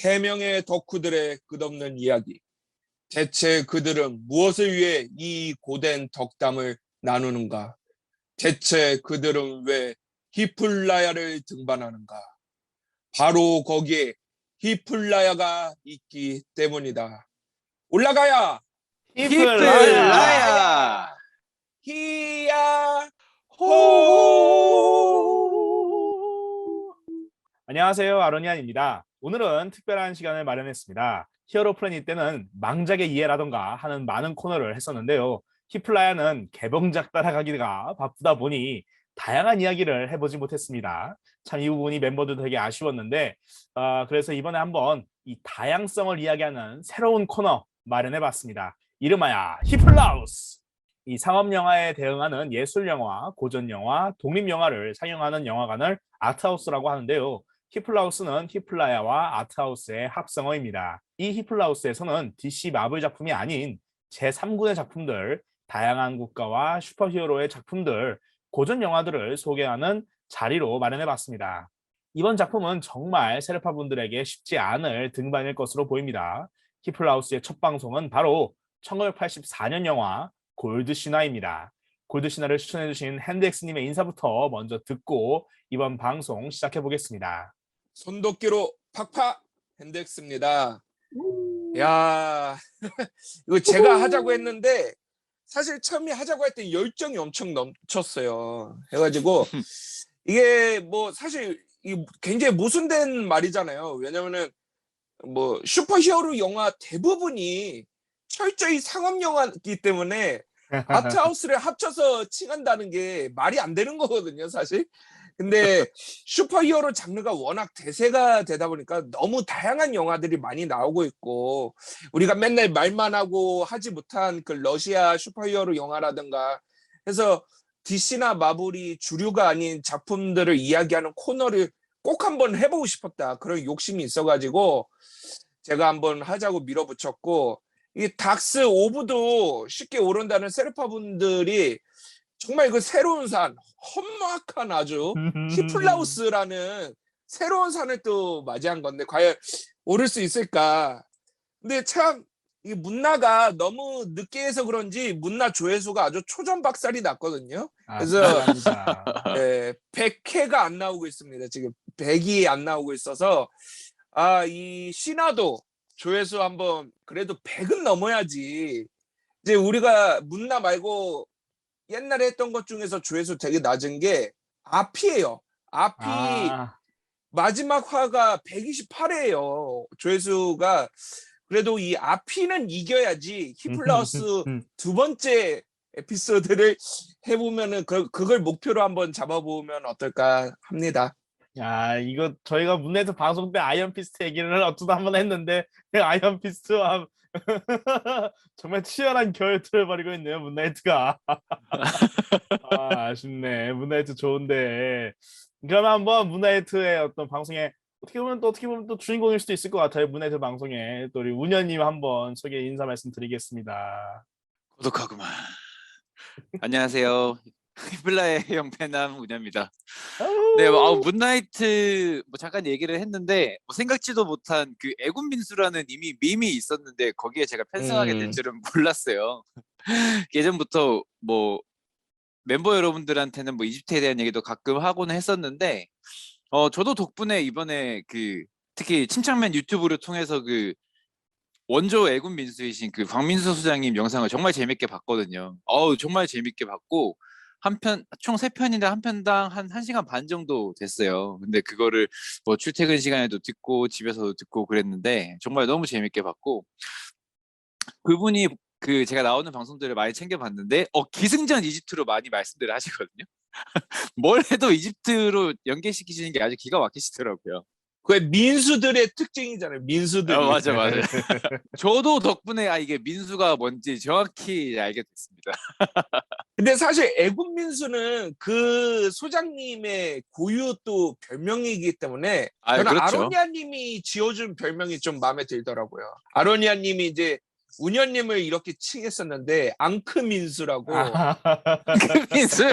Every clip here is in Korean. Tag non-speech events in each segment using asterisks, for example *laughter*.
세 명의 덕후들의 끝없는 이야기. 대체 그들은 무엇을 위해 이 고된 덕담을 나누는가? 대체 그들은 왜 히플라야를 등반하는가? 바로 거기에 히플라야가 있기 때문이다. 올라가야 히플라야 히야 호 안녕하세요. 아로니안입니다. 오늘은 특별한 시간을 마련했습니다. 히어로 플래닛 때는 망작의 이해라던가 하는 많은 코너를 했었는데요. 히플라야는 개봉작 따라가기가 바쁘다 보니 다양한 이야기를 해보지 못했습니다. 참 이 부분이 멤버들도 되게 아쉬웠는데 아, 그래서 이번에 한번 이 다양성을 이야기하는 새로운 코너 마련해봤습니다. 이름하여 히플라우스! 이 상업 영화에 대응하는 예술 영화, 고전 영화, 독립 영화를 상영하는 영화관을 아트하우스라고 하는데요. 히플라우스는 히플라야와 아트하우스의 합성어입니다. 이 히플라우스에서는 DC 마블 작품이 아닌 제3군의 작품들, 다양한 국가와 슈퍼히어로의 작품들, 고전 영화들을 소개하는 자리로 마련해봤습니다. 이번 작품은 정말 세르파 분들에게 쉽지 않을 등반일 것으로 보입니다. 히플라우스의 첫 방송은 바로 1984년 영화 골드시나입니다. 골드시나를 추천해주신 핸드엑스님의 인사부터 먼저 듣고 이번 방송 시작해 보겠습니다. 손도끼로 팍팍 핸드엑스입니다. 야 *laughs* 이거 제가 하자고 했는데 사실 처음에 하자고 할 때 열정이 엄청 넘쳤어요. 해가지고 *laughs* 이게 뭐 사실 이 굉장히 모순된 말이잖아요. 왜냐면은 뭐 슈퍼히어로 영화 대부분이 철저히 상업 영화이기 때문에 *laughs* 아트하우스를 합쳐서 칭한다는 게 말이 안 되는 거거든요, 사실. 근데 슈퍼히어로 장르가 워낙 대세가 되다 보니까 너무 다양한 영화들이 많이 나오고 있고 우리가 맨날 말만 하고 하지 못한 그 러시아 슈퍼히어로 영화라든가 해서 DC나 마블이 주류가 아닌 작품들을 이야기하는 코너를 꼭 한번 해보고 싶었다. 그런 욕심이 있어가지고 제가 한번 하자고 밀어붙였고 이 닥스 오브도 쉽게 오른다는 세르파 분들이 정말 그 새로운 산 험악한 아주 히플라우스라는 새로운 산을 또 맞이한 건데 과연 오를 수 있을까? 근데 참 이 문나가 너무 늦게 해서 그런지 문나 조회수가 아주 초전 박살이 났거든요. 그래서 감사합니다. 네, 100회가 안 나오고 있습니다. 지금 100이 안 나오고 있어서 아 이 신화도 조회수 한번 그래도 100은 넘어야지. 이제 우리가 문나 말고 옛날에 했던 것 중에서 조회수 되게 낮은 게 아피예요. 아피 아, 마지막 화가 128회예요. 조회수가 그래도 이 아피는 이겨야지 히플라우스 *laughs* 두 번째 에피소드를 해보면은 그, 그걸 목표로 한번 잡아보면 어떨까 합니다. 야 이거 저희가 문네트 방송 때 아이언 피스트 얘기를 *laughs* 어쩌다 한번 했는데 그 아이언 피스트와 *laughs* 정말 치열한 결투를 벌이고 있네요 문나이트가. *laughs* 아, 아쉽네. 문나이트 좋은데. 그러면 한번 문나이트의 어떤 방송에 어떻게 보면 또 어떻게 보면 또 주인공일 수도 있을 것 같아요 문나이트 방송에. 또 우리 운현님 한번 소개 인사 말씀드리겠습니다. 고독하구만. 안녕하세요 히플라의 영패남 운현입니다 네, 뭐, 아우, 문나이트 뭐 잠깐 얘기를 했는데 뭐 생각지도 못한 그 애군 민수라는 이미 밈이 있었는데 거기에 제가 편성하게 될 음. 줄은 *laughs* 몰랐어요. 예전부터 뭐 멤버 여러분들한테는 뭐 이집트에 대한 얘기도 가끔 하고는 했었는데 어 저도 덕분에 이번에 그 특히 침착맨 유튜브를 통해서 그 원조 애군 민수이신 그 광민수 소장님 영상을 정말 재밌게 봤거든요. 어우 정말 재밌게 봤고 한 편 총 세 편인데 한 편당 한 1시간 반 정도 됐어요. 근데 그거를 뭐 출퇴근 시간에도 듣고 집에서도 듣고 그랬는데 정말 너무 재밌게 봤고 그분이 그 제가 나오는 방송들을 많이 챙겨 봤는데 어 기승전 이집트로 많이 말씀들을 하시거든요. *laughs* 뭘 해도 이집트로 연계시키시는 게 아주 기가 막히시더라고요. 그 민수들의 특징이잖아요. 민수들. 어, 맞아 맞아. *laughs* 저도 덕분에 아 이게 민수가 뭔지 정확히 알게 됐습니다. *laughs* 근데 사실 애군 민수는 그 소장님의 고유 또 별명이기 때문에 아, 저는 그렇죠. 아로니아님이 지어준 별명이 좀 마음에 들더라고요. 아로니아님이 이제 운현님을 이렇게 칭했었는데 앙크 민수라고 아, 민수.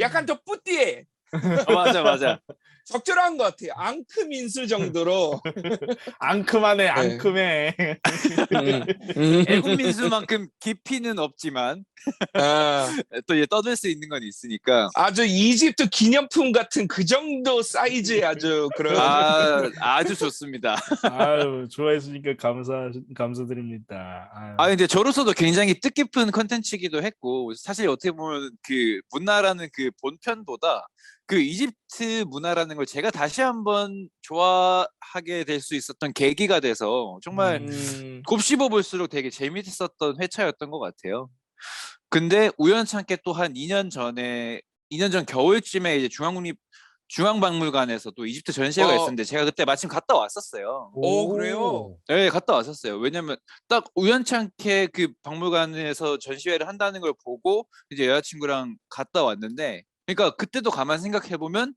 약간 더 뿌띠해. 어, 맞아 맞아. *laughs* 적절한 것 같아요. 앙크민스 정도로. *laughs* 앙큼하네 앙큼해. 음, 음. *laughs* 애국 민수만큼 깊이는 없지만 아, 또 이제 떠들 수 있는 건 있으니까. 아주 이집트 기념품 같은 그 정도 사이즈의 아주 그런. 아 아주 좋습니다. 아유 좋아했으니까 감사 감사드립니다. 아유. 아 근데 저로서도 굉장히 뜻깊은 컨텐츠이기도 했고 사실 어떻게 보면 그 문화라는 그 본편보다 그 이집트 문화라는 걸 제가 다시 한번 좋아하게 될 수 있었던 계기가 돼서 정말 음, 곱씹어 볼수록 되게 재밌었던 회차였던 것 같아요. 근데 우연찮게 또 한 2년 전에 2년 전 겨울쯤에 이제 중앙국립 중앙박물관에서 또 이집트 전시회가 어. 있었는데 제가 그때 마침 갔다 왔었어요. 오, 그래요? 네, 갔다 왔었어요. 왜냐면 딱 우연찮게 그 박물관에서 전시회를 한다는 걸 보고 이제 여자친구랑 갔다 왔는데, 그러니까 그때도 가만 생각해 보면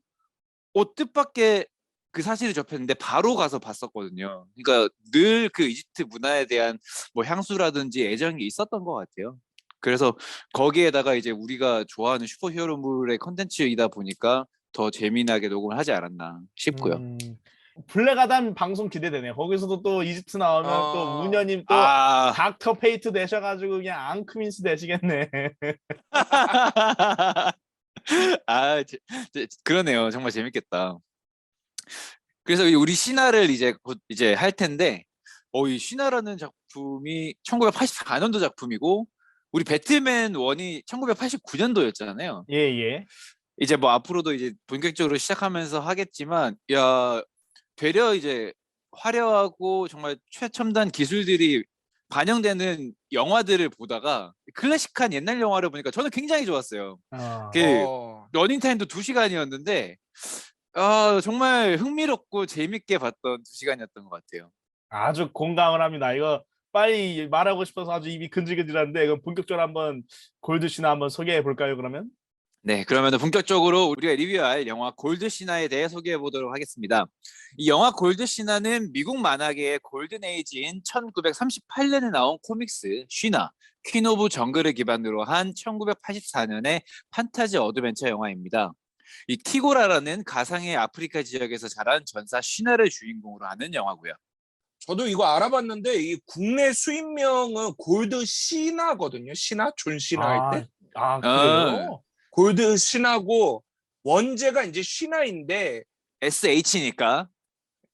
어 뜻밖의 그 사실을 접했는데 바로 가서 봤었거든요. 그러니까 늘 그 이집트 문화에 대한 뭐 향수라든지 애정이 있었던 것 같아요. 그래서 거기에다가 이제 우리가 좋아하는 슈퍼히어로물의 컨텐츠이다 보니까 더 재미나게 녹음을 하지 않았나 싶고요. 음, 블랙아담 방송 기대되네. 거기서도 또 이집트 나오면 아. 또 우녀님 또 아, 닥터 페이트 되셔가지고 그냥 앙크민스 되시겠네. *laughs* *laughs* 아, 제- 제- 그러네요. 정말 재밌겠다. 그래서 이 우리 신화를 이제 곧 이제 할 텐데, 어, 이 신화라는 작품이 1984년도 작품이고, 우리 배트맨 1이 1989년도였잖아요. 예 예. 이제 뭐 앞으로도 이제 본격적으로 시작하면서 하겠지만, 야, 되려 이제 화려하고 정말 최첨단 기술들이 반영되는 영화들을 보다가 클래식한 옛날 영화를 보니까 저는 굉장히 좋았어요. 어. 그 어, 러닝타임도 2시간이었는데 아, 정말 흥미롭고 재밌게 봤던 2시간이었던 것 같아요. 아주 공감을 합니다. 이거 빨리 말하고 싶어서 아주 입이 근질근질한데 이거 본격적으로 한번 골드씨나 한번 소개해 볼까요? 그러면? 네, 그러면 본격적으로 우리가 리뷰할 영화 골드 신화에 대해 소개해 보도록 하겠습니다. 이 영화 골드 신화는 미국 만화계의 골든 에이지인 1938년에 나온 코믹스 쉬나 퀸 오브 정글을 기반으로 한 1984년의 판타지 어드벤처 영화입니다. 이 티고라라는 가상의 아프리카 지역에서 자란 전사 쉬나를 주인공으로 하는 영화고요. 저도 이거 알아봤는데 이 국내 수입명은 골드 신화거든요. 신화 존 신화 할 때. 아, 그래요? 골드 신화고 원제가 이제 신화인데 SH니까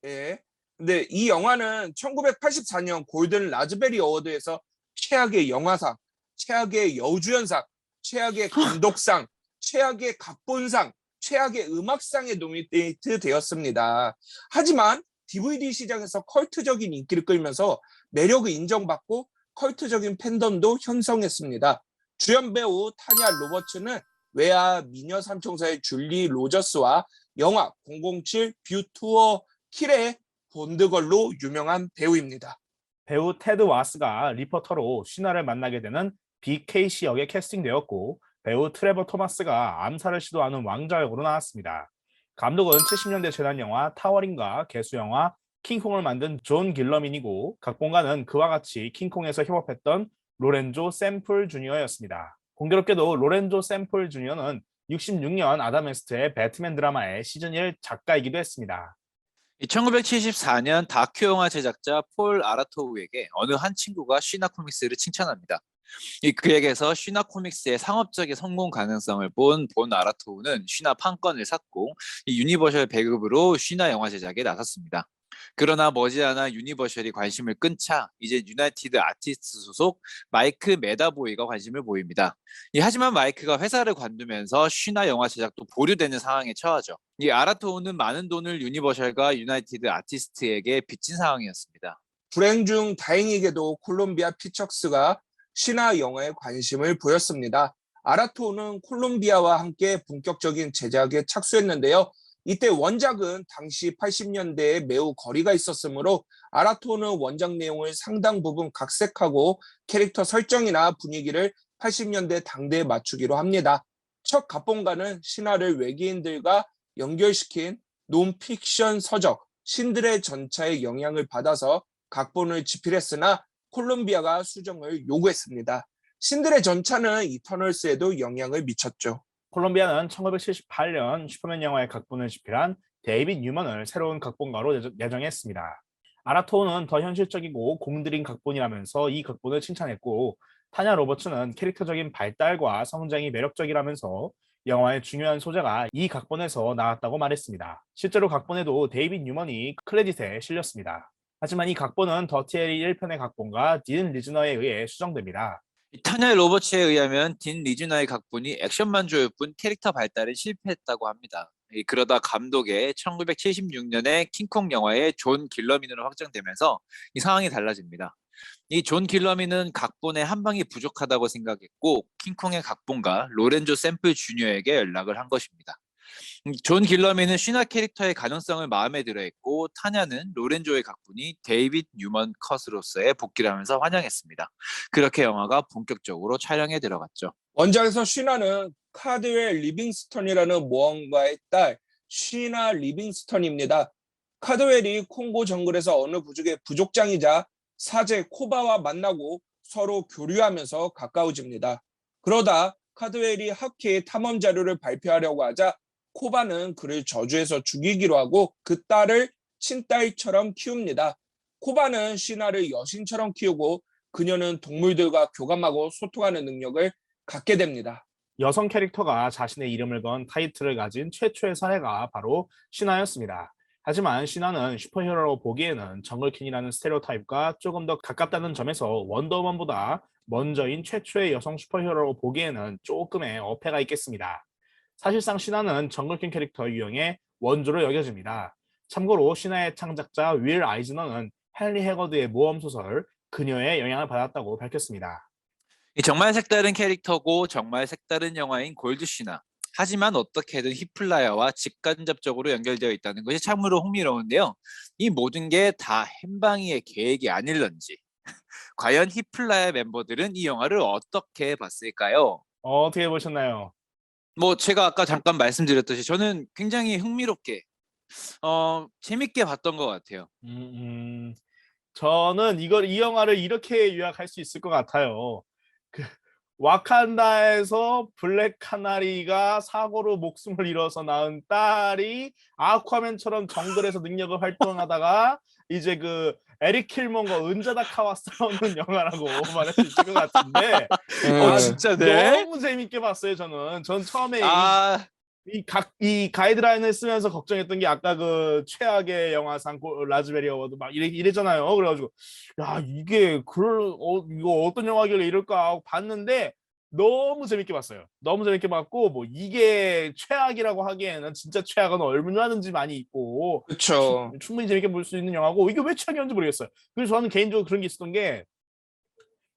예. 근데 이 영화는 1984년 골든 라즈베리 어워드에서 최악의 영화상, 최악의 여주연상, 최악의 *laughs* 감독상, 최악의 각본상, 최악의 음악상에 노미네이트 되었습니다. 하지만 DVD 시장에서 컬트적인 인기를 끌면서 매력을 인정받고 컬트적인 팬덤도 형성했습니다. 주연 배우 타냐 로버츠는 외아 미녀 삼총사의 줄리 로저스와 영화 007 뷰투어 킬의 본드걸로 유명한 배우입니다. 배우 테드 와스가 리포터로 신화를 만나게 되는 BKC 역에 캐스팅되었고 배우 트레버 토마스가 암살을 시도하는 왕자 역으로 나왔습니다. 감독은 70년대 재난 영화 타워링과 개수 영화 킹콩을 만든 존 길러민이고 각본가는 그와 같이 킹콩에서 협업했던 로렌조 샘플 주니어였습니다. 공교롭게도 로렌조 샘플 주니어는 66년 아담 웨스트의 배트맨 드라마의 시즌 1 작가이기도 했습니다. 이 1974년 다큐 영화 제작자 폴 아라토우에게 어느 한 친구가 쉬나 코믹스를 칭찬합니다. 이 그에게서 쉬나 코믹스의 상업적인 성공 가능성을 본본 아라토우는 쉬나 판권을 샀고 이 유니버셜 배급으로 쉬나 영화 제작에 나섰습니다. 그러나 머지않아 유니버셜이 관심을 끈차 이제 유나이티드 아티스트 소속 마이크 메다보이가 관심을 보입니다. 이 하지만 마이크가 회사를 관두면서 쉬나 영화 제작도 보류되는 상황에 처하죠. 이 아라토우는 많은 돈을 유니버셜과 유나이티드 아티스트에게 빚진 상황이었습니다. 불행 중 다행히게도 콜롬비아 피처스가 신화 영화에 관심을 보였습니다. 아라토는 콜롬비아와 함께 본격적인 제작에 착수했는데요. 이때 원작은 당시 80년대에 매우 거리가 있었으므로 아라토는 원작 내용을 상당 부분 각색하고 캐릭터 설정이나 분위기를 80년대 당대에 맞추기로 합니다. 첫 각본가는 신화를 외계인들과 연결시킨 논픽션 서적 신들의 전차의 영향을 받아서 각본을 집필했으나 콜롬비아가 수정을 요구했습니다. 신들의 전차는 이터널스에도 영향을 미쳤죠. 콜롬비아는 1978년 슈퍼맨 영화의 각본을 집필한 데이빗 뉴먼을 새로운 각본가로 예정- 예정했습니다. 아라토는 더 현실적이고 공들인 각본이라면서 이 각본을 칭찬했고 타냐 로버츠는 캐릭터적인 발달과 성장이 매력적이라면서 영화의 중요한 소재가 이 각본에서 나왔다고 말했습니다. 실제로 각본에도 데이빗 뉴먼이 크레딧에 실렸습니다. 하지만 이 각본은 더티에리 1편의 각본가 딘 리즈너에 의해 수정됩니다. 이 타냐 로버츠에 의하면 딘 리즈나의 각본이 액션만 조일 뿐 캐릭터 발달에 실패했다고 합니다. 이 그러다 감독의 1976년에 킹콩 영화의 존 길러민으로 확정되면서 이 상황이 달라집니다. 이 존 길러민은 각본에 한 방이 부족하다고 생각했고 킹콩의 각본가 로렌조 샘플 주니어에게 연락을 한 것입니다. 음, 존 길러민은 쉬나 캐릭터의 가능성을 마음에 들어했고 타냐는 로렌조의 각본이 데이빗 뉴먼 컷으로서의 복귀를 하면서 환영했습니다. 그렇게 영화가 본격적으로 촬영에 들어갔죠. 원작에서 쉬나는 카드웰 리빙스턴이라는 모험가의 딸 쉬나 리빙스턴입니다. 카드웰이 콩고 정글에서 어느 부족의 부족장이자 사제 코바와 만나고 서로 교류하면서 가까워집니다. 그러다 카드웰이 하키의 탐험 자료를 발표하려고 하자 코바는 그를 저주해서 죽이기로 하고 그 딸을 친딸처럼 키웁니다. 코바는 쉬나를 여신처럼 키우고 그녀는 동물들과 교감하고 소통하는 능력을 갖게 됩니다. 여성 캐릭터가 자신의 이름을 건 타이틀을 가진 최초의 사례가 바로 신화였습니다. 하지만 신화는 슈퍼히어로로 보기에는 정글킨이라는 스테레오타입과 조금 더 가깝다는 점에서 원더우먼보다 먼저인 최초의 여성 슈퍼히어로로 보기에는 조금의 어폐가 있겠습니다. 사실상 신화는 정글킨 캐릭터 유형의 원조로 여겨집니다. 참고로 신화의 창작자 윌 아이즈너는 헨리 해거드의 모험 소설 그녀의 영향을 받았다고 밝혔습니다. 이 정말 색다른 캐릭터고 정말 색다른 영화인 골드시나. 하지만 어떻게든 히플라야와 직간접적으로 연결되어 있다는 것이 참으로 흥미로운데요. 이 모든 게 다 햄방이의 계획이 아닐런지. *laughs* 과연 히플라야 멤버들은 이 영화를 어떻게 봤을까요? 어, 어떻게 보셨나요? 뭐 제가 아까 잠깐 말씀드렸듯이 저는 굉장히 흥미롭게 어 재밌게 봤던 것 같아요. 음, 음, 저는 이걸 이 영화를 이렇게 요약할 수 있을 것 같아요. 그 와칸다에서 블랙 카나리가 사고로 목숨을 잃어서 낳은 딸이 아쿠아맨처럼 정글에서 능력을 활동하다가 이제 그 에릭 킬먼과 은자다 카와 싸우는 영화라고 말할 수 있을 것 같은데 어 아, 진짜 너무 재밌게 봤어요 저는. 전 처음에 이아이각이 가이드라인을 쓰면서 걱정했던 게 아까 그 최악의 영화상 고- 라즈베리 어워드 막 이래 이랬잖아요. 그래가지고 야 이게 그럴 어 이거 어떤 영화길래 이럴까 하고 봤는데 너무 재밌게 봤어요. 너무 재밌게 봤고 뭐 이게 최악이라고 하기에는 진짜 최악은 얼마든지 많이 있고 그렇죠. 충분히 재밌게 볼 수 있는 영화고 이게 왜 최악이었는지 모르겠어요. 그래서 저는 개인적으로 그런 게 있었던 게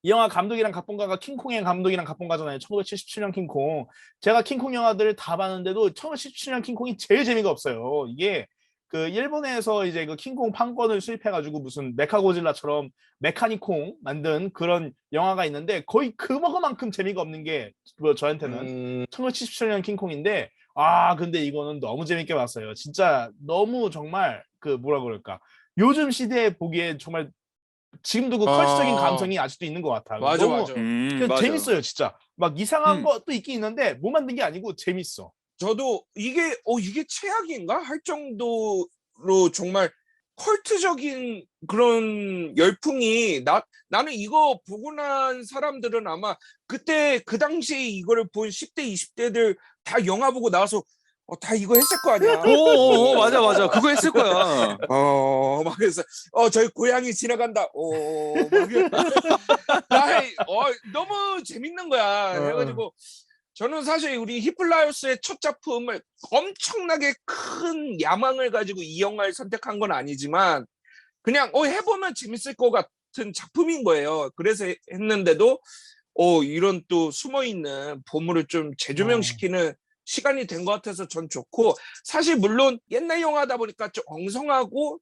이 영화 감독이랑 각본가가 킹콩의 감독이랑 각본가잖아요. 1977년 킹콩. 제가 킹콩 영화들을 다 봤는데도 1977년 킹콩이 제일 재미가 없어요. 이게 그 일본에서 이제 그 킹콩 판권을 수입해가지고 무슨 메카고질라처럼 메카니콩 만든 그런 영화가 있는데 거의 그거만큼 재미가 없는 게 뭐 저한테는 음, 1977년 킹콩인데 아 근데 이거는 너무 재밌게 봤어요. 진짜 너무 정말 그 뭐라 그럴까 요즘 시대에 보기에 정말 지금도 그 어. 컬트적인 감성이 아직도 있는 것 같아요. 맞아 너무 맞아. 음, 그 맞아. 재밌어요 진짜. 막 이상한 음. 것도 있긴 있는데 뭐 만든 게 아니고 재밌어. 저도 이게 어 이게 최악인가 할 정도로 정말 컬트적인 그런 열풍이 나 나는 이거 보고 난 사람들은 아마 그때 그 당시에 이거를 본 10대 20대들 다 영화 보고 나와서 어, 다 이거 했을 거 아니야. 오, 오, 맞아 맞아 그거 했을 거야. 어, 막 그래서 어 저희 고양이 지나간다. 어, 막. *laughs* 나, 어 너무 재밌는 거야. 어. 해가지고 저는 사실 우리 히플라이오스의 첫 작품을 엄청나게 큰 야망을 가지고 이 영화를 선택한 건 아니지만 그냥 어 해보면 재밌을 것 같은 작품인 거예요. 그래서 했는데도 어 이런 또 숨어 있는 보물을 좀 재조명시키는 시간이 된 것 같아서 전 좋고 사실 물론 옛날 영화다 보니까 좀 엉성하고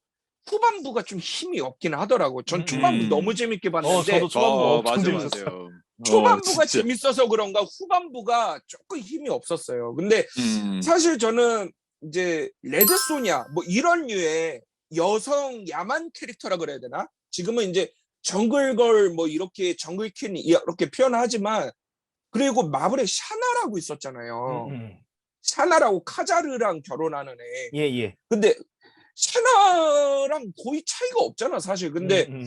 후반부가 좀 힘이 없긴 하더라고. 전 음. 초반부 너무 재밌게 봤는데 어 저도 초반부 어, 엄청 맞아 재밌었어요. 맞아요. 초반부가 어. 재밌어서 그런가 후반부가 조금 힘이 없었어요. 근데 음. 사실 저는 이제 레드 소냐 뭐 이런 류의 여성 야만 캐릭터라 그래야 되나? 지금은 이제 정글걸 뭐 이렇게 정글퀸 이렇게 표현하지만 그리고 마블에 샤나라고 있었잖아요. 음, 음. 샤나라고 카자르랑 결혼하는 애. 예, 예. 근데 샤나랑 거의 차이가 없잖아, 사실. 근데 음, 음.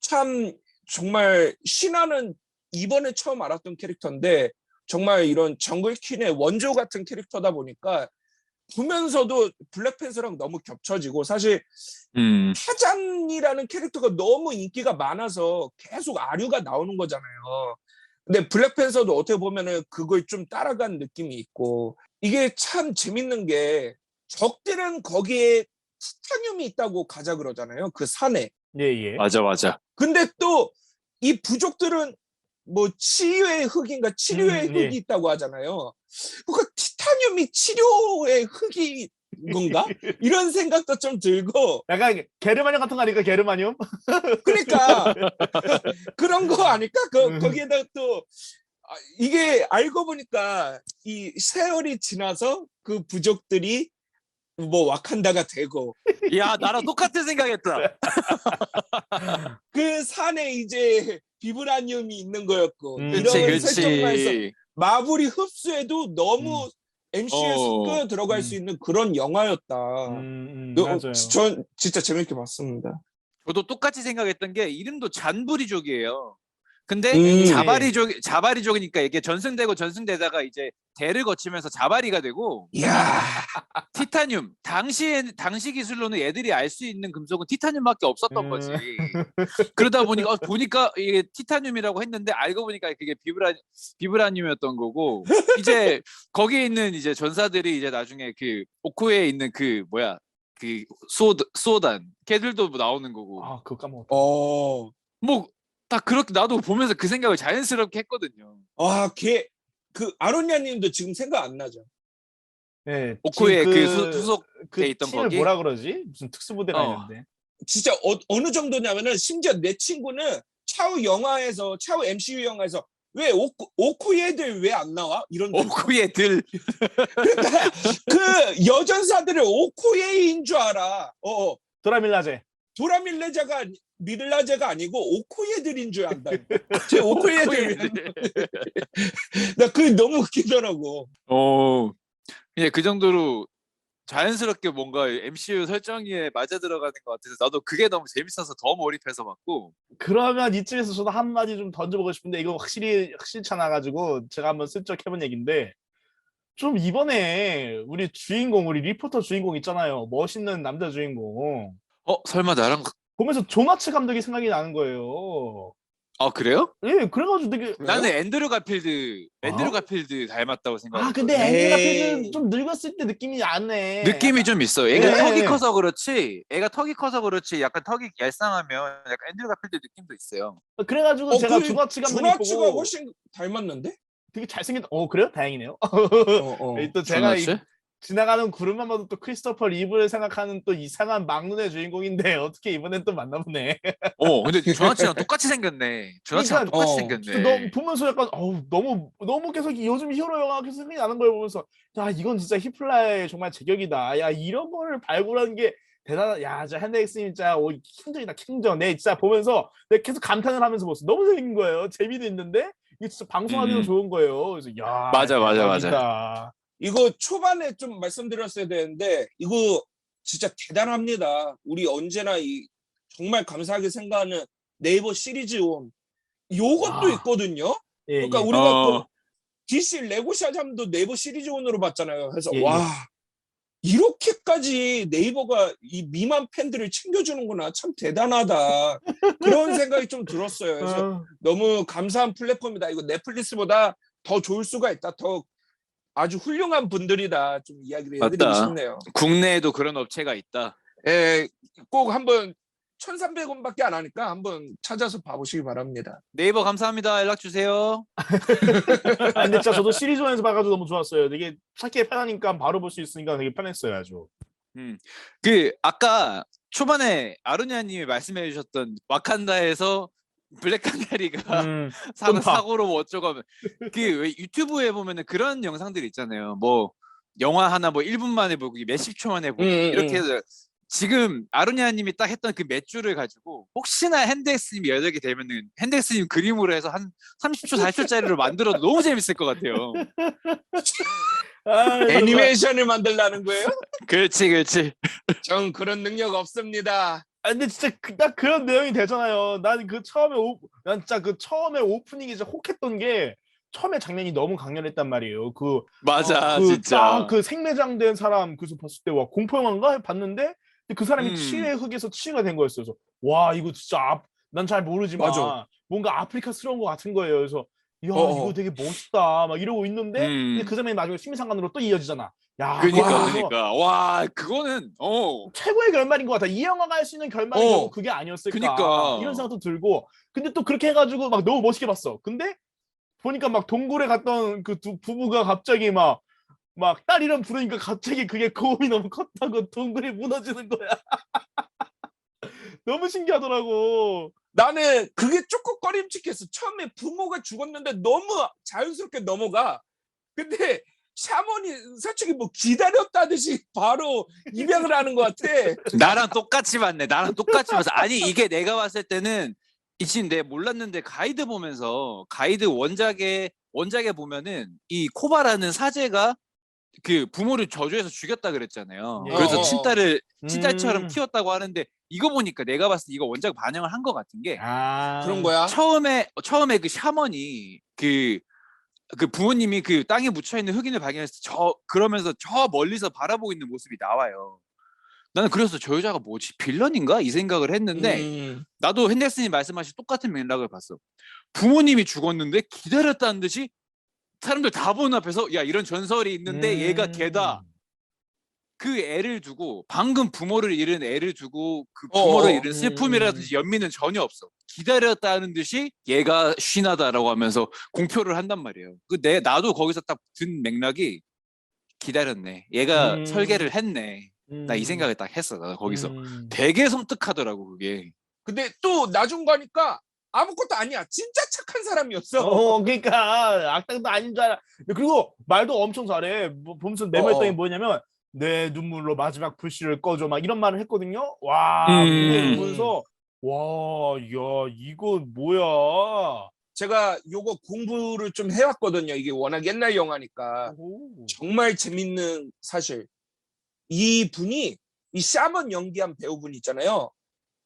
참 정말 신화는 이번에 처음 알았던 캐릭터인데 정말 이런 정글퀸의 원조 같은 캐릭터다 보니까 보면서도 블랙팬서랑 너무 겹쳐지고 사실 음. 타잔이라는 캐릭터가 너무 인기가 많아서 계속 아류가 나오는 거잖아요. 근데 블랙팬서도 어떻게 보면은 그걸 좀 따라간 느낌이 있고 이게 참 재밌는 게 적들은 거기에 티타늄이 있다고 가자 그러잖아요. 그 산에. 예, 예. 맞아 맞아. 근데 또 이 부족들은 뭐 치유의 흙인가 치료의 음, 흙이 예. 있다고 하잖아요. 그러니까 티타늄이 치료의 흙이 건가? *laughs* 이런 생각도 좀 들고 약간 게르마늄 같은 거 아닐까? 게르마늄? 그러니까 *laughs* 그런 거 아닐까? 그 음. 거기에다 또 아, 이게 알고 보니까 이 세월이 지나서 그 부족들이 뭐 와칸다가 되고 *laughs* 야 나랑 *laughs* 똑같은 생각했다. *laughs* 그 산에 이제 비브라늄이 있는 거였고 음. 이런 그치 설정만 해서 그치. 마블이 흡수해도 너무 MCU에 어. 끌어 들어갈 음. 수 있는 그런 영화였다. 음, 음, 그, 맞아요. 전 진짜 재밌게 봤습니다. 저도 똑같이 생각했던 게 이름도 잔부리족이에요. 근데 음. 자바리족 자바리족이니까 이게 전승되고 전승되다가 이제 대를 거치면서 자바리가 되고 이야, *laughs* 티타늄 당시에 당시 기술로는 애들이 알 수 있는 금속은 티타늄밖에 없었던 음. 거지. *laughs* 그러다 보니까 어, 보니까 이게 티타늄이라고 했는데 알고 보니까 그게 비브라 비브라늄이었던 거고 이제 *laughs* 거기에 있는 이제 전사들이 이제 나중에 그 오코에 있는 그 뭐야 그 수호드 수호단 걔들도 뭐 나오는 거고 아, 그거 까먹었다. 어, 뭐 다 그렇게 나도 보면서 그 생각을 자연스럽게 했거든요. 와, 걔, 그 아로니아님도 지금 생각 안 나죠? 네, 오코에 지금 그, 수, 수속 그 있던 팀을 거기? 뭐라 그러지? 무슨 특수부대가 어. 있는데. 진짜 어, 느 정도냐면은 심지어 내 친구는 차우 영화에서 차우 MCU 영화에서 왜 오코, 오코이 애들 왜 안 나와? 이런 오코에 들 그러니까 그 여전사들을 오코예인 줄 알아. 어, 어. 도라밀라제. 도라밀레자가 미들라제가 아니고 오코예들인 줄 안다. *laughs* 제 오코예들. 나 그게 너무 웃기더라고. 어, 예, 그 정도로 자연스럽게 뭔가 MCU 설정에 맞아 들어가는 것 같아서 나도 그게 너무 재밌어서 더 몰입해서 봤고 그러면 이쯤에서 저도 한 마디 좀 던져보고 싶은데 이거 확실히 확실치 않아가지고 제가 한번 슬쩍 해본 얘기인데 좀 이번에 우리 주인공 우리 리포터 주인공 있잖아요 멋있는 남자 주인공 어 설마 나랑 보면서 조마츠 감독이 생각이 나는 거예요 아 그래요? 예 그래가지고 되게 나는 앤드류 가필드 앤드류 어? 가필드 닮았다고 생각. 아 근데. 앤디 가필드 좀 늙었을 때 느낌이 안 내. 느낌이 좀 있어. 애가 네. 턱이 커서 그렇지. 애가 턱이 커서 그렇지. 약간 턱이 얄쌍하면 약간 앤드류 가필드 느낌도 있어요. 그래가지고 어, 제가 그 조마츠 주나츠가 보고 훨씬 닮았는데? 되게 잘생겼. 어 그래요? 다행이네요. 어, 어. *laughs* 또 제가 이, 조나츠? 지나가는 구름만 봐도 또 크리스토퍼 리브를 생각하는 또 이상한 막눈의 주인공인데 *laughs* 어떻게 이번엔 또 만나보네. 어 근데 조나츠랑 똑같이 생겼네. 조나츠랑 그러니까, 똑같이 어, 생겼네. 너 보면서 약간 어우 너무 너무 계속 이 요즘 히어로 영화 계속 생각이 나는 걸 보면서 야 이건 진짜 히플라의 정말 제격이다. 야 이런 거를 발굴한 게 대단하다. 야 진짜 핸드엑스님 진짜 오 킹전이다 킹전. 내 진짜 보면서 내가 계속 감탄을 하면서 봤어. 너무 재밌는 거예요. 재미도 있는데 이게 진짜 방송하기도 음. 좋은 거예요. 그래서 야 맞아, 맞아, 맞아. 대박이다. 이거 초반에 좀 말씀드렸어야 되는데 이거 진짜 대단합니다. 우리 언제나 이 정말 감사하게 생각하는 네이버 시리즈 온 요것도 아. 있거든요. 예, 그러니까 예. 우리가 어. 그 DC 레고 샤잠도 네이버 시리즈 온으로 봤잖아요. 그래서 예, 예. 와 이렇게까지 네이버가 이 미만 팬들을 챙겨주는구나 참 대단하다 그런 *laughs* 생각이 좀 들었어요. 그래서 어. 너무 감사한 플랫폼이다. 이거 넷플릭스보다 더 좋을 수가 있다. 더 아주 훌륭한 분들이다. 좀 이야기를 해드리고 맞다. 싶네요. 국내에도 그런 업체가 있다. 예, 꼭 한번 1,300원밖에 안 하니까 한번 찾아서 봐보시기 바랍니다. 네이버 감사합니다. 연락 주세요. *laughs* 아 근데 진짜 저도 시리즈원에서 봐가지고 너무 좋았어요. 되게 찾기 편하니까 바로 볼 수 있으니까 되게 편했어요 아주. 음. 그 아까 초반에 아르니아님이 말씀해 주셨던 와칸다에서 블랙 카나리가 음, *laughs* 사, 봐. 사고로 뭐 어쩌고 하면 그왜 유튜브에 보면은 그런 영상들 있잖아요. 뭐 영화 하나 뭐 1분 만에 보기 몇십 초 만에 보기 음, 음, 이렇게 음. 해서 지금 아로니아님이 딱 했던 그 몇 줄을 가지고 혹시나 핸드엑스님이 여력이 되면은 핸드엑스님 그림으로 해서 한 30초 40초짜리로 만들어도 너무 재밌을 것 같아요. 아. 애니메이션을 만들라는 거예요? 그렇지, 그렇지. 전 그런 능력 없습니다. 아 근데 진짜 그, 딱 그런 내용이 되잖아요. 난 그 처음에 오, 난 진짜 그 처음에 오프닝이 진짜 혹했던 게 처음에 장면이 너무 강렬했단 말이에요. 그 맞아, 그 진짜. 딱 그 생매장된 사람 그래서 봤을 때 와 공포 영화인가 봤는데 근데 그 사람이 음. 치유의 흙에서 치유가 된 거였어요. 그래서 와 이거 진짜 난잘 모르지만. 뭔가 아프리카스러운 것 같은 거예요. 그래서 야 어어. 이거 되게 멋있다 막 이러고 있는데 음. 근데 그 장면이 나중에 심리상관으로 또 이어지잖아. 야 그니까, 그래서 그니까. 와, 그거는, 어. 최고의 결말인 것 같아. 이 영화가 할 수 있는 결말이 어. 결국 그게 아니었을까. 그니까. 이런 생각도 들고. 근데 또 그렇게 해가지고 막 너무 멋있게 봤어. 근데 보니까 막 동굴에 갔던 그 두 부부가 갑자기 막, 막 딸 이름 부르니까 갑자기 그게 고음이 너무 컸다고 동굴이 무너지는 거야. *laughs* 너무 신기하더라고. 나는 그게 조금 꺼림칙했어. 처음에 부모가 죽었는데 너무 자연스럽게 넘어가. 근데 샤머니 솔직히 뭐 기다렸다듯이 바로 입양을 하는 것 같아. 나랑 똑같이 봤네. 나랑 똑같이 봤어. 아니 이게 내가 봤을 때는 이 지금 내가 몰랐는데 가이드 보면서 가이드 원작에 원작에 보면은 이 코바라는 사제가 그 부모를 저주해서 죽였다 그랬잖아요. 예. 그래서 어, 어. 친딸을 친딸처럼 음. 키웠다고 하는데 이거 보니까 내가 봤을 때 이거 원작 반영을 한 것 같은 게 아. 그런 거야. 처음에 처음에 그 샤먼이 그 그 부모님이 그 땅에 묻혀 있는 흑인을 발견했을 때 저 그러면서 저 멀리서 바라보고 있는 모습이 나와요. 나는 그래서 저 여자가 뭐지 빌런인가 이 생각을 했는데 음. 나도 핸델슨이 말씀하신 똑같은 맥락을 봤어. 부모님이 죽었는데 기다렸다는 듯이 사람들 다 보는 앞에서 야 이런 전설이 있는데 얘가 음. 걔다. 그 애를 두고 방금 부모를 잃은 애를 두고 그 어, 부모를 어. 잃은 슬픔이라든지 연민은 전혀 없어. 기다렸다는 듯이 얘가 쉬나다라고 하면서 공표를 한단 말이에요. 그 내 나도 거기서 딱 든 맥락이 기다렸네. 얘가 음. 설계를 했네. 나이 음. 생각을 딱 했어. 나 거기서 음. 되게 섬뜩하더라고 그게. 근데 또 나중 가니까 아무것도 아니야. 진짜 착한 사람이었어. 어, 그러니까 악당도 아닌 줄 알아. 그리고 말도 엄청 잘해. 뭐, 보면서 메모했던 게 어. 뭐냐면 내 눈물로 마지막 불씨를 꺼줘 막 이런 말을 했거든요. 와, 음. 근데 보면서 와, 야 이거 뭐야? 제가 요거 공부를 좀 해왔거든요. 이게 워낙 옛날 영화니까. 오. 정말 재밌는 사실. 이 분이 이 샤먼 연기한 배우분 있잖아요.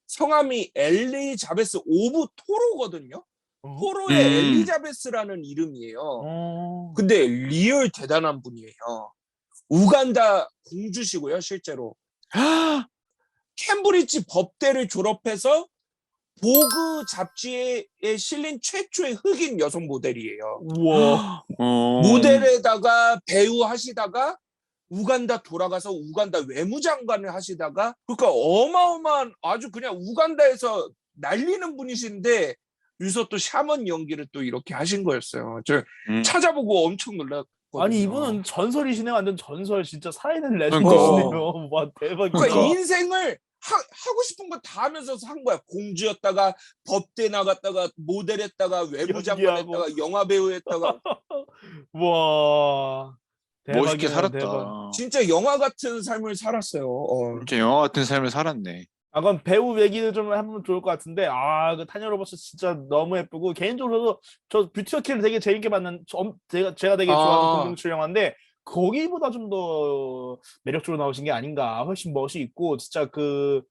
성함이 엘리자베스 오브 토로거든요. 어? 토로의 음. 엘리자베스라는 이름이에요. 어. 근데 리얼 대단한 분이에요. 우간다 공주시고요, 실제로. 캠브리지 법대를 졸업해서 보그 잡지에 실린 최초의 흑인 여성 모델이에요. 우와. 어. 모델에다가 배우 하시다가 우간다 돌아가서 우간다 외무장관을 하시다가 그러니까 어마어마한 아주 그냥 우간다에서 날리는 분이신데 여기서 또 샤먼 연기를 또 이렇게 하신 거였어요. 저 음. 찾아보고 엄청 놀 랐거든요. 아니 이분은 전설이시네 완전 전설 진짜 살아있는 그러니까. 레전드시네요. *laughs* 와 대박이다. 그러니까 인생을 하, 하고 싶은 거 다 하면서 한 거야. 공주였다가 법대 나갔다가 모델했다가 외무장관 연기하고. 했다가 영화 배우 했다가 *laughs* 와. 멋있게 대박이네, 살았다. 대박. 진짜 영화 같은 삶을 살았어요. 어. 진짜 영화 같은 삶을 살았네. 아, 그럼 배우 얘기를 좀 하면 좋을 것 같은데, 아, 그 타냐 로버츠 진짜 너무 예쁘고, 개인적으로도 저 뷰티 어킬을 되게 재밌게 봤는, 저- 엄- 제가, 제가 되게 좋아하는 아. 007 영화인데, 거기보다 좀 더 매력적으로 나오신 게 아닌가. 훨씬 멋이 있고, 진짜 그,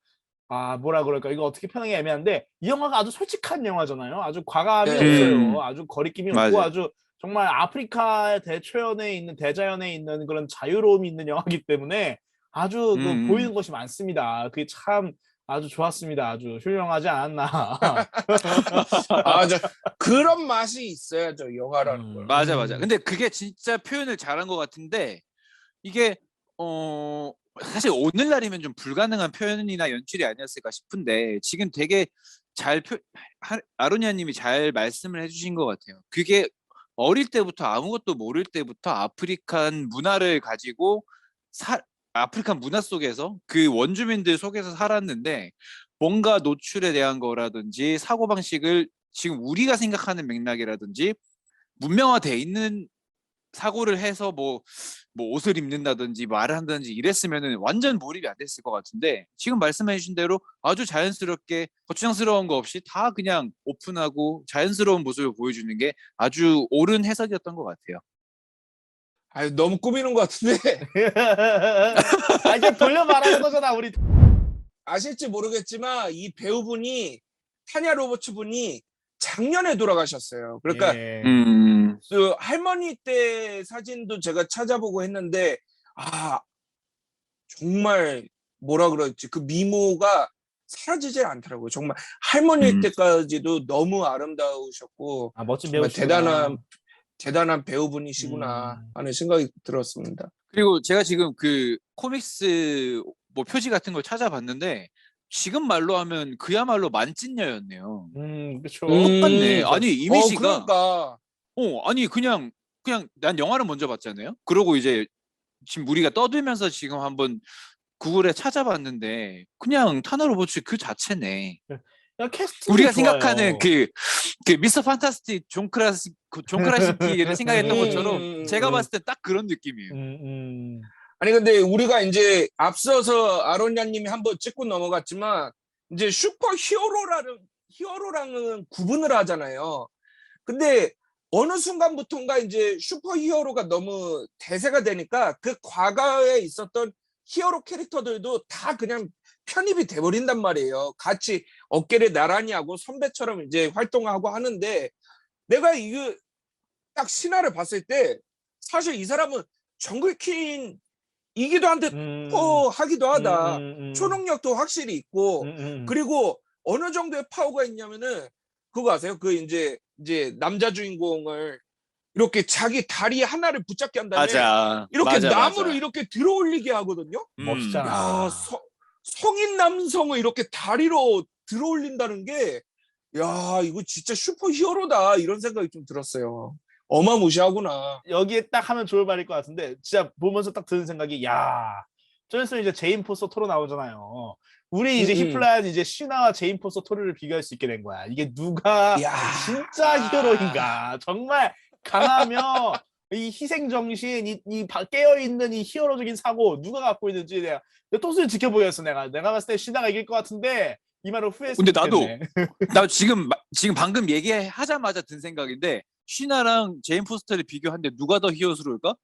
아, 뭐라 그럴까. 이거 어떻게 표현하기 애매한데, 이 영화가 아주 솔직한 영화잖아요. 아주 과감이 네. 없어요. 음. 아주 거리낌이 없고, 맞아요. 아주 정말 아프리카의 대초연에 있는, 대자연에 있는 그런 자유로움이 있는 영화이기 때문에, 아주 그 음. 보이는 것이 많습니다. 그게 참 아주 좋았습니다. 아주 훌륭하지 않았나. *laughs* 아, 저 그런 맛이 있어야죠 영화라는 음. 걸. 맞아 맞아. 음. 근데 그게 진짜 표현을 잘한 것 같은데 이게 어 사실 오늘날이면 좀 불가능한 표현이나 연출이 아니었을까 싶은데 지금 되게 잘 표, 하- 아로니아님이 잘 말씀을 해주신 것 같아요. 그게 어릴 때부터 아무것도 모를 때부터 아프리칸 문화를 가지고 사, 아프리칸 문화 속에서 그 원주민들 속에서 살았는데 뭔가 노출에 대한 거라든지 사고 방식을 지금 우리가 생각하는 맥락이라든지 문명화돼 있는 사고를 해서 뭐, 뭐 옷을 입는다든지 말을 한다든지 이랬으면은 완전 몰입이 안 됐을 것 같은데 지금 말씀해 주신 대로 아주 자연스럽게 거추장스러운 거 없이 다 그냥 오픈하고 자연스러운 모습을 보여주는 게 아주 옳은 해석이었던 것 같아요. 아유 너무 꾸미는 것 같은데 *laughs* 아, 이제 돌려 말하는 거잖아, 우리. 아실지 모르겠지만 이 배우분이 타냐 로버츠 분이 작년에 돌아가셨어요. 그러니까 예. 음, 그 할머니 때 사진도 제가 찾아보고 했는데 아 정말 뭐라 그럴지 그 미모가 사라지질 않더라고요. 정말 할머니 음. 때까지도 너무 아름다우셨고 아, 멋진 정말. 대단한 대단한 배우분이시구나 음. 하는 생각이 들었습니다. 그리고 제가 지금 그 코믹스 뭐 표지 같은 걸 찾아봤는데 지금 말로 하면 그야말로 만찢녀였네요. 음, 그렇죠. 똑같네. 음, 아니 이미지가 어, 그러니까 어, 아니 그냥 그냥 난 영화를 먼저 봤잖아요. 그러고 이제 지금 우리가 떠들면서 지금 한번 구글에 찾아봤는데 그냥 타나 로버츠 그 자체네. 야, 캐스팅 우리가 좋아요. 생각하는 그, 그 미스터 판타스틱 존 크라시 존 *laughs* 크라시키를 생각했던 음, 것처럼 음, 제가 음. 봤을 때 딱 그런 느낌이에요. 음, 음. 아니 근데 우리가 이제 앞서서 아로냐님이 한번 찍고 넘어갔지만 이제 슈퍼 히어로라는 히어로랑은 구분을 하잖아요. 근데 어느 순간부터인가 이제 슈퍼 히어로가 너무 대세가 되니까 그 과거에 있었던 히어로 캐릭터들도 다 그냥 편입이 돼버린단 말이에요. 같이 어깨를 나란히 하고 선배처럼 이제 활동하고 하는데 내가 이거 딱 신화를 봤을 때 사실 이 사람은 정글퀸 이기도 한데 음. 어 하기도 하다. 음, 음, 음. 초능력도 확실히 있고 음, 음. 그리고 어느 정도의 파워가 있냐면은 그거 아세요? 그 이제 이제 남자 주인공을 이렇게 자기 다리 하나를 붙잡게 한 다음에 맞아. 이렇게 맞아, 나무를 맞아. 이렇게 들어올리게 하거든요. 음. 멋있잖아. 야, 아. 서- 성인 남성을 이렇게 다리로 들어올린다는 게, 야, 이거 진짜 슈퍼 히어로다. 이런 생각이 좀 들었어요. 어마무시하구나. 여기에 딱 하면 좋을 말일 것 같은데 진짜 보면서 딱 드는 생각이 야, 좀 있으면 이제 제인 포스터 토로 나오잖아요. 우리 이제 음, 음. 히플라는 이제 시나와 제인 포스터 토르를 비교할 수 있게 된 거야. 이게 누가 야. 진짜 히어로인가? 정말 강하며 이 희생 정신, 이, 이 깨어 있는 이 히어로적인 사고 누가 갖고 있는지 내가 내 토스를 지켜보겠어 내가. 내가 봤을 때 시나가 이길 것 같은데 이 말을 후회했을 근데 나도. *laughs* 나 지금 마- 지금 방금 얘기하자마자 든 생각인데 쉬나랑 제인 포스터를 비교한데 누가 더 히어스러울까?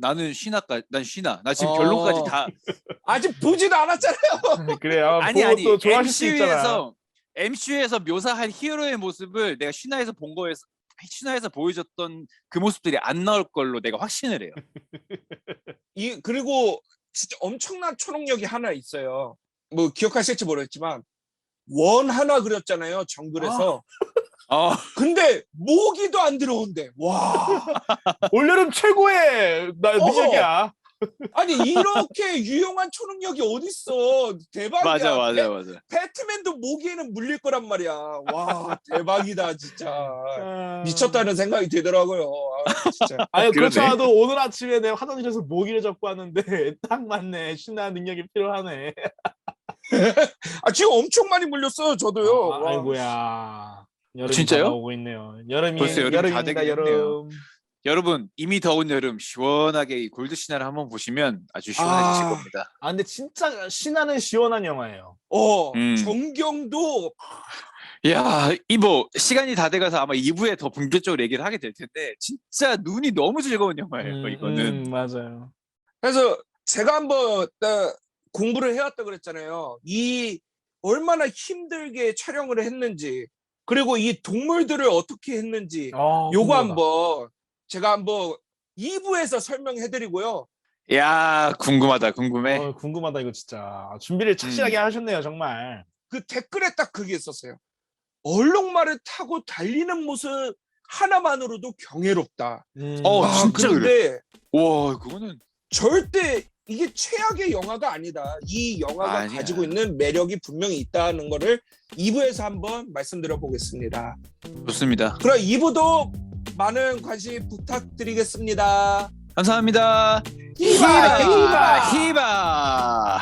나는 쉬나까 난 쉬나. 나 지금 어. 결론까지 다 *laughs* 아직 보지도 않았잖아요. *laughs* 그래요. 아니 아니. MCU에서 MCU에서 묘사한 히어로의 모습을 내가 쉬나에서 본 거에서 쉬나에서 보여줬던 그 모습들이 안 나올 걸로 내가 확신을 해요. *laughs* 이, 그리고 진짜 엄청난 초능력이 하나 있어요. 뭐 기억하실지 모르겠지만, 원 하나 그렸잖아요. 정글에서. 어, *laughs* 근데 모기도 안 들어온대. 와. *laughs* 올여름 최고의 나 어허. 미적이야. 아니 이렇게 유용한 초능력이 어딨어. 대박이야. 맞아 맞아 배, 맞아. 배 트맨도 모기에는 물릴 거란 말이야. 와 *laughs* 대박이다 진짜. 아. 미쳤다는 생각이 들더라고요. 아, 진짜. *laughs* 아니 그러네. 그렇잖아도 오늘 아침에 내가 화장실에서 모기를 잡고 왔는데 *laughs* 딱 맞네. 신나 능력이 필요하네. 아 지금 엄청 많이 물렸어요 저도요. 아, 와. 아이고야. 여름이 진짜요? 다가오고 있네요. 여름이 벌써 여름이 다 여름입니다 되긴 여름 여러분 이미 더운 여름 시원하게 이 골드 신화를 한번 보시면 아주 시원해지실 아. 겁니다. 아 근데 진짜 신나는 시원한 영화예요 어 음. 정경도 야, 이 뭐 시간이 다 돼가서 아마 2부에 더 본격적으로 얘기를 하게 될 텐데 진짜 눈이 너무 즐거운 영화예요. 음, 이거는 음, 맞아요 그래서 제가 한번 딱 공부를 해왔다 그랬잖아요 이 얼마나 힘들게 촬영을 했는지 그리고 이 동물들을 어떻게 했는지 어, 요거 궁금하다. 한번 제가 한번 2부에서 설명해 드리고요. 야 궁금하다 궁금해. 어, 궁금하다 이거 진짜 준비를 착실하게 음. 하셨네요 정말 그 댓글에 딱 그게 있었어요. 얼룩말을 타고 달리는 모습 하나만으로도 경이롭다. 음. 어, 아, 진짜 그런데 와 그거는 절대 이게 최악의 영화가 아니다. 이 영화가 아니야. 가지고 있는 매력이 분명히 있다는 거를 2부에서 한번 말씀드려 보겠습니다. 좋습니다. 그럼 2부도 많은 관심 부탁드리겠습니다. 감사합니다. 히바! 히바! 히바.